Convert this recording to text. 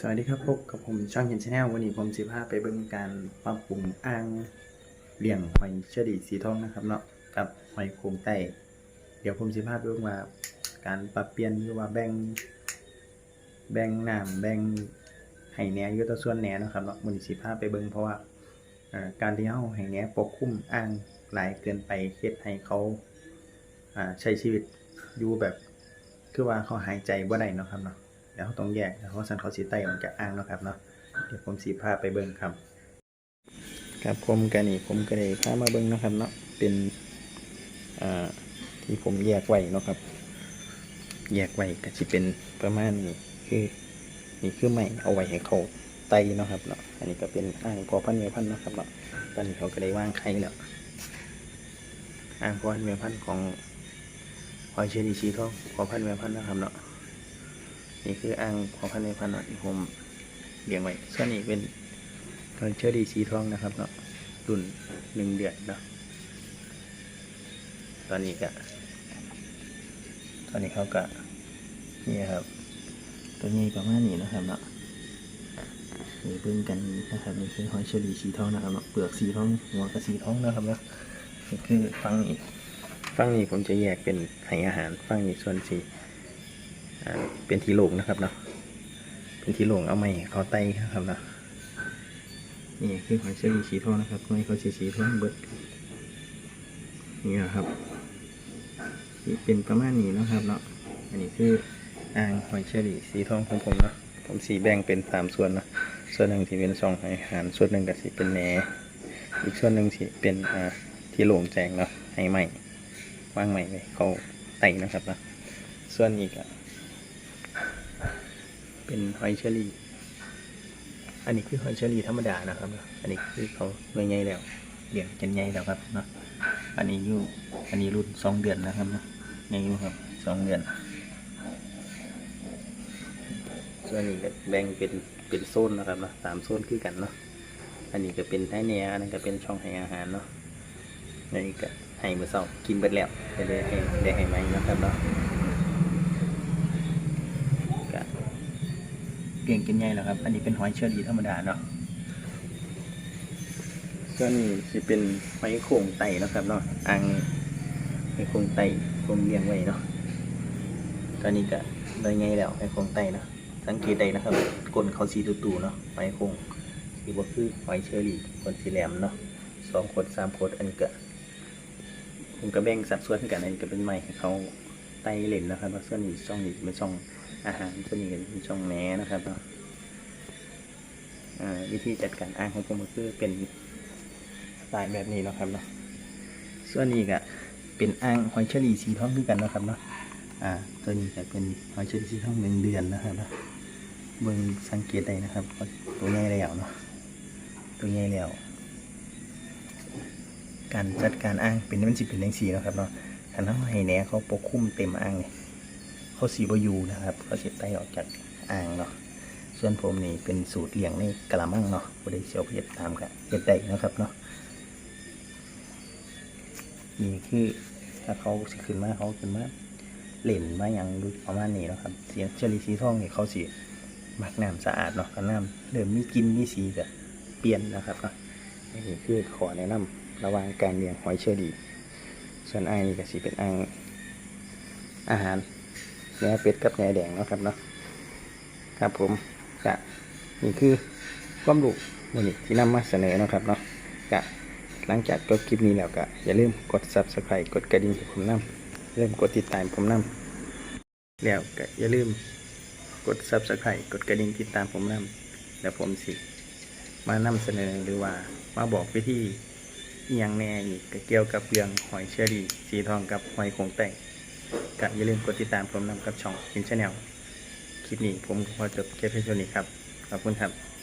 สวัสดีครับพบกับผมช่องเห็นชาแนลวันนี้ผมสิพาไปเบิ่งการปรับปรุงอ่างเลี้ยงหอยเชอรี่สีทองนะครับเนาะกับหอยโขงไตเดี๋ยวผมสิพาไปเบิ่งว่าการปรับเปลี่ยนหรือว่าแบ่งแบ่งน้ำแบ่งให้แหนอยู่ต่อส่วนแหนนะครับเนาะวันนี้สิพาไปเบิ่งเพราะว่าการที่เฮาให้แหนปกคลุมอ่างหลายเกินไปเฮ็ดให้เขาใช้ชีวิตอยู่แบบคือว่าเขาหายใจบ่ได้เนาะครับเนาะ เดี๋ยวเขาต้องแยกเดี๋ยวเขาสั่นเขาสีไตออกจากอ่างเนาะครับเนาะเดี๋ยวผมสีพาไปเบิ้งครับครับผมกันนี่ผมก็เลยพามาเบิ้งนะครับเนาะเป็นอ่าที่ผมแยกไว้เนาะครับ แยกไว้ก็จะเป็นประมาณนี้คือนี่คือไม่เอาไว้ให้เขาไตเนาะครับเนาะอันนี้ก็เป็นอ่างพอพันเมียพันนะครับเนาะตอนนี้เขาก็ได้ว่างไข่แล้วอ่างพอพันเมียพันของหอยเชอรี่ชีทองพอพันเมียพันนะครับเนาะ นี่คืออ่างของพันในพันเนาะที่ผมเลี้ยงไว้ส่วนนี้เป็นคอนเชอรี่สีทองนะครับเนาะรุ่นหนึ่งเดือนเนาะตอนนี้ก็ตอนนี้เขาก็นี่ครับ ตัวนี้ประมาณนี้นะครับเนาะนี่เบิ่งกันนะครับนี่คือหอยเชอรี่สีทองนะครับเนาะเปลือกสีทองหัวก็สีทองนะครับเนาะนี่คือฟังนี้ฟังนี้ผมจะแยกเป็นให้อาหารฟังนี้ส่วนสี เป็นทีโหลงนะครับเนาะเป็นทีโหลงเอาไม้เขาไตนะครับเนาะนี่คือหอยเชอรี่สีทองนะครับไม้เขาสีสีทองเบิดนี่นะครับนี่เป็นประมาณนี้นะครับเนาะอันนี้คืออ่างหอยเชอรี่สีทองของผมเนาะผมสีแบ่งเป็นสามส่วนเนาะส่วนหนึ่งที่เป็นซองอาหารส่วนหนึ่งก็สีเป็นแหนอีกส่วนหนึ่งสีเป็นอ่าที่โหลงแจงเนาะให้ไม้วางไม้ไว้เขาไตนะครับเนาะส่วนอีกอะ เป็นหอยเชอรี่ อันนี้คือหอยเชอรี่ธรรมดานะครับ อันนี้คือเขาหน่วยใหญ่แล้วเลี้ยงจนใหญ่แล้วครับเนาะ อันนี้อยู่ อันนี้รุ่นสองเดือนนะครับเนาะใหญ่อยู่ครับสองเดือนส่วนนี้ก็แบ่งเป็นเป็นโซนนะครับเนาะสามโซนคือกันเนาะ อันนี้ก็เป็นไท้เนียอันนี้ก็เป็นช่องให้อาหารเนาะ อันนี้ก็ให้มือเสากินเบิดแล้วจะได้ให้ได้ให้ไหมนะครับเนาะ ก็ เก่งกินใหญ่แล้วครับ อันนี้เป็นหอยเชอรี่ธรรมดาเนาะส่วนนี้จะเป็นหอยโข่งไตเนาะครับเนาะอ่างหอยโข่งไตผมเลี้ยงไว้เนาะตอนนี้ก็ได้ไงแล้วหอยโข่งไตเนาะสังเกตได้นะครับก้นเขาสีตูๆเนาะหอยโข่งสีบ่คือหอยเชอรี่คนสีแหลมเนาะสองขดสามขดอันนี้ก็ผมก็แบ่งสัดส่วนให้กันอันนี้ก็เป็นไม้ให้เขา ไตเล่นนะครับส่วนนี้ช่องนี้เป็นช่องอาหารตัวนี้ก็เป็นช่องแหนนะครับเนาะวิธีจัดการอ่างของผมก็คือเป็นสไตล์แบบนี้นะครับเนาะส่วนนี้ก็เป็นอ่างหอยเชอรี่สีทองด้วยกันนะครับเนาะอ่าตัวนี้ก็เป็นหอยเชอรี่สีทองหนึ่งเดือนนะครับเนาะเบิ่งสังเกตได้นะครับ ตัวใหญ่แล้วเนาะตัวใหญ่แล้วการจัดการอ่างเป็นมันสิเป็นอย่างสีนะครับเนาะ ถ้าน้ำให้แหนเขาปกคลุมเต็มอ่างเนี่ยเขาสีบอยูนะครับเขาเสียไตออกจากอ่างเนาะส่วนผมนี่เป็นสูตรเลี้ยงในกระมังเนาะบริเชียวเพียตามกันเพียได้นะครับเนาะนี่คือถ้าเขาสิขึ้นมาเขาขึ้นมาเล่นมาอย่างดูประมาณนี้นะครับเสียงเชลีสีทองนี่เขาสีมักน้ำสะอาดเนาะก็น้ำเริ่มมีกินมีสีก็เปลี่ยนนะครับเนาะนี่คือขอแนะนำระว่างการเลี้ยงหอยเชอรี่ ส่วนอ่างนี่ก็สีเป็นอ่างอาหารเนื้อเป็ดกับเนื้อแดงเนาะครับเนาะครับผมกะนี่คือความรู้วันนี้ที่นำมาเสนอเนาะครับเนาะกะหลังจากจบคลิปนี้แล้วก็อย่าลืมกด subscribe กดกระดิ่งผมนำเริ่มกดติดตามผมนำแล้วก็อย่าลืมกด subscribe กดกระดิ่งติดตามผมนำแล้วผมสิ มานำเสนอหรือว่ามาบอกวิธี อียงแน่อีกก็เกี่ยวกับเรื่องหอยเชอรี่สีทองกับหอยโขงแตงก็อย่าลืมกดติดตามผมนำกับช่องพินชาแนลคลิปนี้ผมขอจบแค่เพียงเท่านี้ครับ ขอบคุณครับ